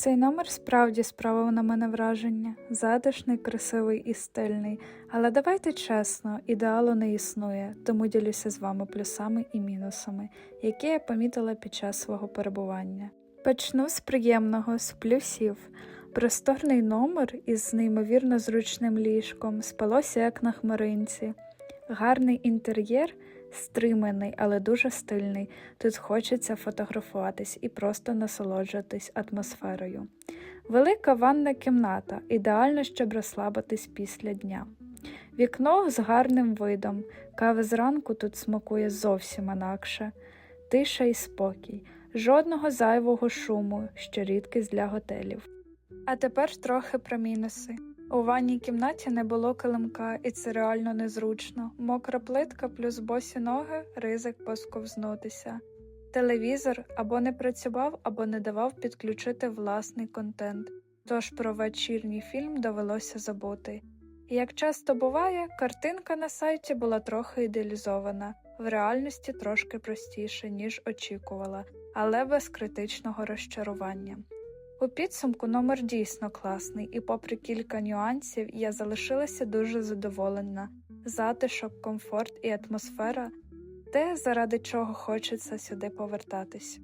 Цей номер справді справив на мене враження, затишний, красивий і стильний. Але давайте чесно, ідеалу не існує, тому ділюся з вами плюсами і мінусами, які я помітила під час свого перебування. Почну з приємного, з плюсів. Просторний номер із неймовірно зручним ліжком, спалося як на хмаринці. Гарний інтер'єр, стриманий, але дуже стильний. Тут хочеться фотографуватись і просто насолоджуватись атмосферою. Велика ванна кімната, ідеально, щоб розслабитись після дня. Вікно з гарним видом, кава зранку тут смакує зовсім інакше, тиша і спокій, жодного зайвого шуму, що рідкість для готелів. А тепер трохи про мінуси. У ванній кімнаті не було килимка, і це реально незручно. Мокра плитка плюс босі ноги, ризик посковзнутися. Телевізор або не працював, або не давав підключити власний контент, тож про вечірній фільм довелося забути. І як часто буває, картинка на сайті була трохи ідеалізована, в реальності трошки простіше, ніж очікувала, але без критичного розчарування. У підсумку номер дійсно класний, і, попри кілька нюансів, я залишилася дуже задоволена. Затишок, комфорт і атмосфера те, заради чого хочеться сюди повертатись.